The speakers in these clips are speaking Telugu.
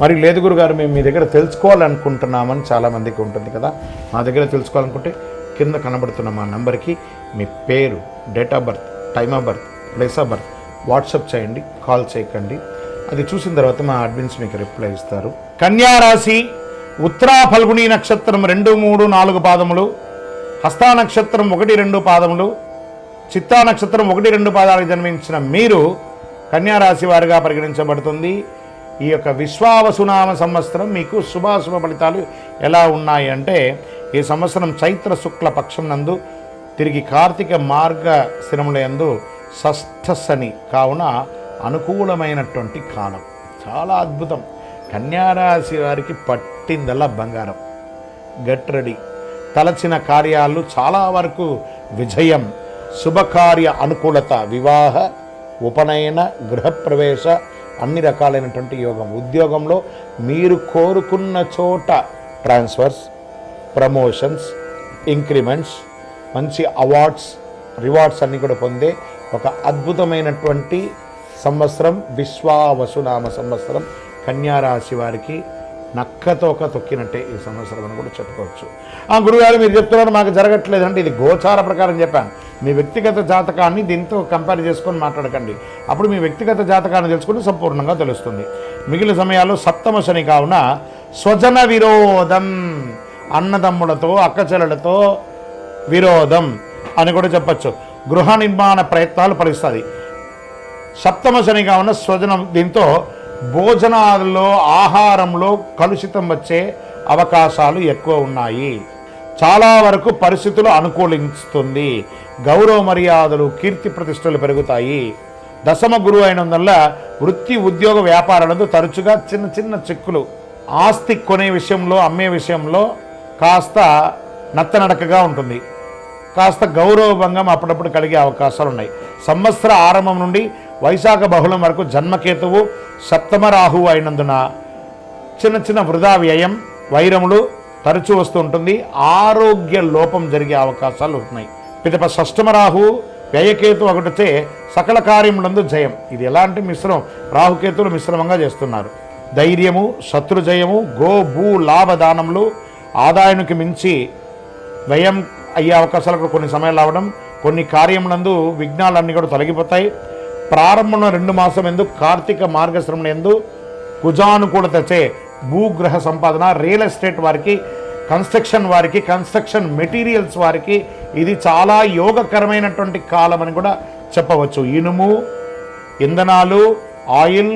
మరి లేదు గురుగారు మేము మీ దగ్గర తెలుసుకోవాలనుకుంటున్నామని చాలామందికి ఉంటుంది కదా. మా దగ్గర తెలుసుకోవాలనుకుంటే కింద కనబడుతున్న మా నంబర్కి మీ పేరు date of birth time of birth place of birth WhatsApp చేయండి కాల్ చేయకండి. అది చూసిన తర్వాత మా అడ్మిన్స్ మీకు రిప్లై ఇస్తారు. కన్యారాశి ఉత్తరా ఫల్గుని నక్షత్రం రెండు మూడు నాలుగు పాదములు హస్తా నక్షత్రం ఒకటి రెండు పాదములు చిత్తా నక్షత్రం ఒకటి రెండు పాదాలకు జన్మించిన మీరు కన్యారాశి వారిగా పరిగణించబడుతుంది. ఈ యొక్క విశ్వావసునామ సంవత్సరం మీకు శుభాశుభ ఫలితాలు ఎలా ఉన్నాయి అంటే ఈ సంవత్సరం చైత్ర శుక్ల పక్షం నందు తిరిగి కార్తీక మార్గ స్థిరములందు షష్ఠశని కావున అనుకూలమైనటువంటి కాలం. చాలా అద్భుతం. కన్యారాశి వారికి పట్టిందల్లా బంగారం. గట్రడి తలచిన కార్యాలు చాలా వరకు విజయం. శుభకార్య అనుకూలత వివాహ ఉపనయన గృహప్రవేశ అన్ని రకాలైనటువంటి యోగం. ఉద్యోగంలో మీరు కోరుకున్న చోట ట్రాన్స్ఫర్స్ ప్రమోషన్స్ ఇంక్రిమెంట్స్ మంచి అవార్డ్స్ రివార్డ్స్ అన్నీ కూడా పొందే ఒక అద్భుతమైనటువంటి సంవత్సరం విశ్వావసునామ సంవత్సరం కన్యారాశి వారికి నక్కతోక తొక్కినట్టే ఈ సంవత్సరం అని కూడా చెప్పుకోవచ్చు. ఆ గురుగారు మీరు చెప్తున్నారు మాకు జరగట్లేదు అంటే ఇది గోచార ప్రకారం చెప్పాను. మీ వ్యక్తిగత జాతకాన్ని దీంతో కంపేర్ చేసుకొని మాట్లాడకండి. అప్పుడు మీ వ్యక్తిగత జాతకాన్ని తెలుసుకుంటే సంపూర్ణంగా తెలుస్తుంది. మిగిలిన సమయాల్లో సప్తమ శని కావున స్వజన విరోధం అన్నదమ్ములతో అక్కచెల్లెలతో విరోధం అని కూడా చెప్పచ్చు. గృహ నిర్మాణ ప్రయత్నాలు ఫలిస్తుంది సప్తమ శని కావున స్వజనం దీంతో భోజనాలలో ఆహారంలో కలుషితం వచ్చే అవకాశాలు ఎక్కువ ఉన్నాయి. చాలా వరకు పరిస్థితులు అనుకూలిస్తుంది. గౌరవ మర్యాదలు కీర్తి ప్రతిష్టలు పెరుగుతాయి. దశమ గురువు అయినందువల్ల వృత్తి ఉద్యోగ వ్యాపారాలతో తరచుగా చిన్న చిన్న చిక్కులు. ఆస్తి కొనే విషయంలో అమ్మే విషయంలో కాస్త నత్తనడకగా ఉంటుంది. కాస్త గౌరవభంగం అప్పుడప్పుడు కలిగే అవకాశాలు ఉన్నాయి సంవత్సర ఆరంభం నుండి వైశాఖ బహుళం వరకు జన్మకేతువు సప్తమ రాహువు అయినందున చిన్న చిన్న వృధా వ్యయం వైరములు తరచూ వస్తూ ఉంటుంది. ఆరోగ్య లోపం జరిగే అవకాశాలు ఉన్నాయి. పిదప షష్టమ రాహువు వ్యయకేతు ఒకటితే సకల కార్యములందు జయం. ఇది ఎలాంటి మిశ్రమం రాహుకేతులు మిశ్రమంగా చేస్తున్నారు. ధైర్యము శత్రుజయము గో భూ లాభదానములు ఆదాయానికి మించి వ్యయం అయ్యే అవకాశాలు కూడా కొన్ని సమయాలు రావడం కొన్ని కార్యములందు విఘ్నాలన్నీ కూడా తొలగిపోతాయి. ప్రారంభంలో రెండు మాసం ఎందు కార్తీక మార్గశ్రమం ఎందు కుజానుకూలతచే భూగ్రహ సంపాదన రియల్ ఎస్టేట్ వారికి కన్స్ట్రక్షన్ వారికి కన్స్ట్రక్షన్ మెటీరియల్స్ వారికి ఇది చాలా యోగకరమైనటువంటి కాలం అని కూడా చెప్పవచ్చు. ఇనుము ఇంధనాలు ఆయిల్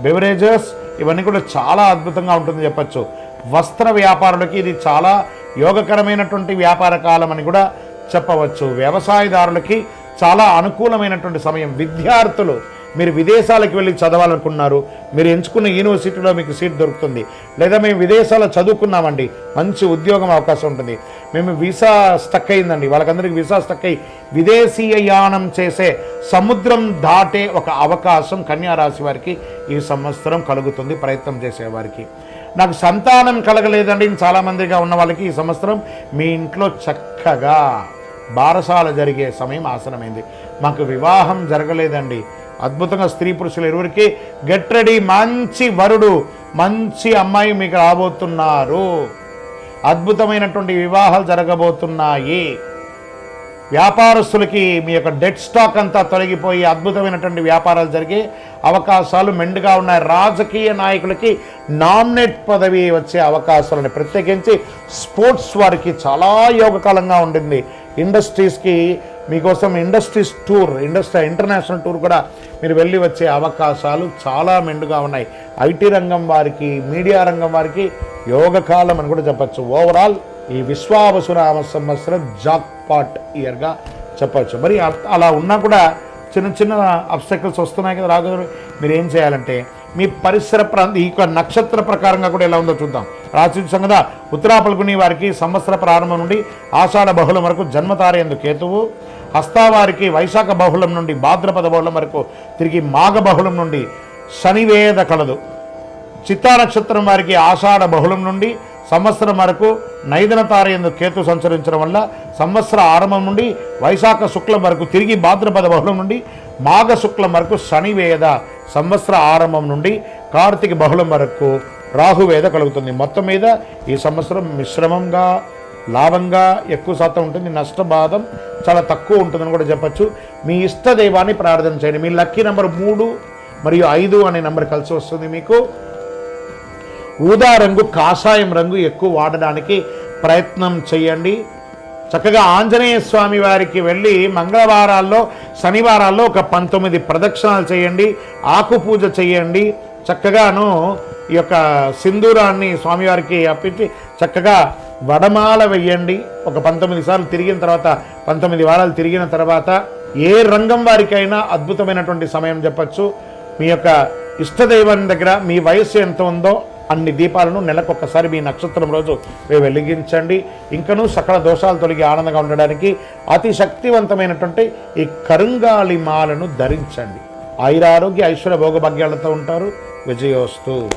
బెవరేజెస్ ఇవన్నీ కూడా చాలా అద్భుతంగా ఉంటుంది చెప్పచ్చు. వస్త్ర వ్యాపారులకి ఇది చాలా యోగకరమైనటువంటి వ్యాపార కాలం అని కూడా చెప్పవచ్చు. వ్యవసాయదారులకి చాలా అనుకూలమైనటువంటి సమయం. విద్యార్థులు మీరు విదేశాలకు వెళ్ళి చదవాలనుకున్నారు. మీరు ఎంచుకున్న యూనివర్సిటీలో మీకు సీట్ దొరుకుతుంది. లేదా మేము విదేశాల్లో చదువుకున్నామండి. మంచి ఉద్యోగం అవకాశం ఉంటుంది. మేము వీసా స్టక్ అయిందండి. వాళ్ళకందరికీ వీసా స్టక్ అయ్యి విదేశీయ యానం చేసే సముద్రం దాటే ఒక అవకాశం కన్యా రాశి వారికి ఈ సంవత్సరం కలుగుతుంది. ప్రయత్నం చేసేవారికి నాకు సంతానం కలగలేదండి చాలామందిగా ఉన్న వాళ్ళకి ఈ సంవత్సరం మీ ఇంట్లో చక్కగా బారసాల జరిగే సమయం ఆసనమైంది. మాకు వివాహం జరగలేదండి. అద్భుతంగా స్త్రీ పురుషులు ఇరువురికి గెట్ రెడీ మంచి వరుడు మంచి అమ్మాయి మీకు రాబోతున్నారు. అద్భుతమైనటువంటి వివాహాలు జరగబోతున్నాయి. వ్యాపారస్తులకి మీ యొక్క డెట్ స్టాక్ అంతా తొలగిపోయి అద్భుతమైనటువంటి వ్యాపారాలు జరిగే అవకాశాలు మెండుగా ఉన్నాయి. రాజకీయ నాయకులకి నామినేట్ పదవి వచ్చే అవకాశాలను ప్రత్యేకించి స్పోర్ట్స్ వారికి చాలా యోగకాలంగా ఉండింది. ఇండస్ట్రీస్కి మీకోసం industries tour industry international tour కూడా మీరు వెళ్ళి వచ్చే అవకాశాలు చాలా మెండుగా ఉన్నాయి. ఐటీ రంగం వారికి మీడియా రంగం వారికి యోగకాలం అని కూడా చెప్పచ్చు. ఓవరాల్ ఈ విశ్వావసునామ సంవత్సరం జాక్ పాట్ ఇయర్గా చెప్పచ్చు మరి అలా ఉన్నా కూడా చిన్న చిన్న అబ్స్టకల్స్ వస్తున్నాయి కదా రాఘవ మీరు ఏం చేయాలంటే మీ పరిసర ప్రాంత ఈ యొక్క నక్షత్ర ప్రకారంగా కూడా ఎలా ఉందో చూద్దాం. రాసి కదా ఉత్తరాపల్గుని వారికి సంవత్సర ప్రారంభం నుండి ఆషాఢ బహుళం వరకు జన్మతారేందు కేతువు హస్తావారికి వైశాఖ బహుళం నుండి భాద్రపద బహుళం వరకు తిరిగి మాఘ బహుళం నుండి శనివేద కలదు. చిత్తా నక్షత్రం వారికి ఆషాఢ బహుళం నుండి సంవత్సరం వరకు నైదన తారయందు కేతు సంచరించడం వల్ల సంవత్సర ఆరంభం నుండి వైశాఖ శుక్లం వరకు తిరిగి భాద్రపద బహుళం నుండి మాఘ శుక్లం వరకు శనివేద సంవత్సర ఆరంభం నుండి కార్తీక బహుళం వరకు రాహువేద కలుగుతుంది. మొత్తం మీద ఈ సంవత్సరం మిశ్రమంగా లాభంగా ఎక్కువ శాతం ఉంటుంది. నష్టబాధం చాలా తక్కువ ఉంటుందని కూడా చెప్పచ్చు. మీ ఇష్ట దైవాన్ని ప్రార్థన చేయండి. మీ లక్కీ నెంబర్ మూడు మరియు ఐదు అనే నెంబర్ కలిసి వస్తుంది మీకు. ఊదా రంగు కాషాయం రంగు ఎక్కువ వాడడానికి ప్రయత్నం చేయండి. చక్కగా ఆంజనేయ స్వామి వారికి వెళ్ళి మంగళవారాల్లో శనివారాల్లో ఒక పంతొమ్మిది ప్రదక్షిణాలు చేయండి ఆకు పూజ చేయండి. చక్కగాను ఈ యొక్క సింధూరాన్ని స్వామివారికి అప్పించి చక్కగా వడమాల వెయ్యండి ఒక పంతొమ్మిది సార్లు తిరిగిన తర్వాత పంతొమ్మిది వారాలు తిరిగిన తర్వాత ఏ రంగం వారికైనా అద్భుతమైనటువంటి సమయం చెప్పచ్చు. మీ యొక్క ఇష్టదైవం దగ్గర మీ వయస్సు ఎంత ఉందో అన్ని దీపాలను నెలకొకసారి మీ నక్షత్రం రోజు మేము వెలిగించండి. ఇంకనూ సకల దోషాలు తొలగి ఆనందంగా ఉండడానికి అతి శక్తివంతమైనటువంటి ఈ కరుంగాలి మాలను ధరించండి. ఆయురారోగ్య ఐశ్వర్య భోగభాగ్యాలతో ఉంటారు. విజయోస్తు.